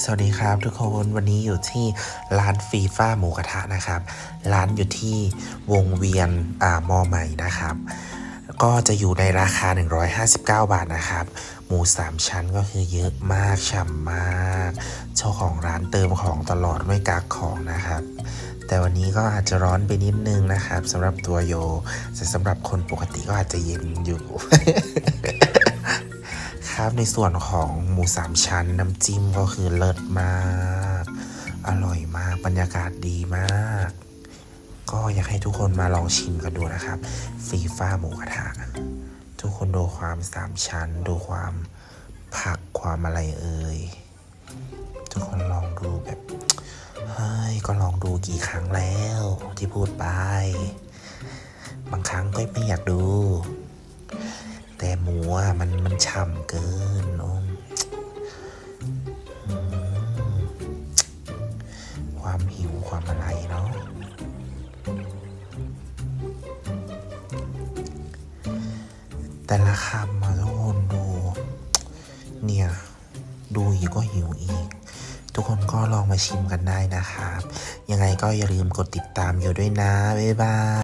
สวัสดีครับทุกคนวันนี้อยู่ที่ร้านฟีฟ่าหมูกระทะนะครับ ร้านอยู่ที่วงเวียนอ่ามอใหม่นะครับ ก็จะอยู่ในราคา 159 บาทนะครับ หมู 3 ชั้นก็คือเยอะมากฉ่ำมาก เจ้าของร้านเติมของตลอดไม่กักของนะครับ แต่วันนี้ก็อาจจะร้อนไปนิดนึงนะครับสำหรับตัวโยแต่สำหรับคนปกติก็อาจจะเย็นอยู่ ครับ ในส่วนของหมูสามชั้นน้ำจิ้มก็คือเลิศมาก อร่อยมากบรรยากาศดีมาก ก็อยากให้ทุกคนมาลองชิมกันดูนะครับฟีฟ้าหมูกระทะทุกคนดูความสามชั้น ดูความผักความอะไรเอ่ยทุกคนลองดูแบบเฮ้ยก็ลองดูกี่ครั้งแล้วที่พูดไป บางครั้งก็ไม่อยากดู แต่หมูอะมันมันฉ่ำเกินโอ้อืมความหิวความอะไรเนาะแต่ละคำมาทุกคนดู เนี่ย ดูอีกก็หิวอีก ทุกคนก็ลองมาชิมกันได้นะครับ ยังไงก็อย่าลืมกดติดตามอยู่ด้วยนะ บ๊ายบาย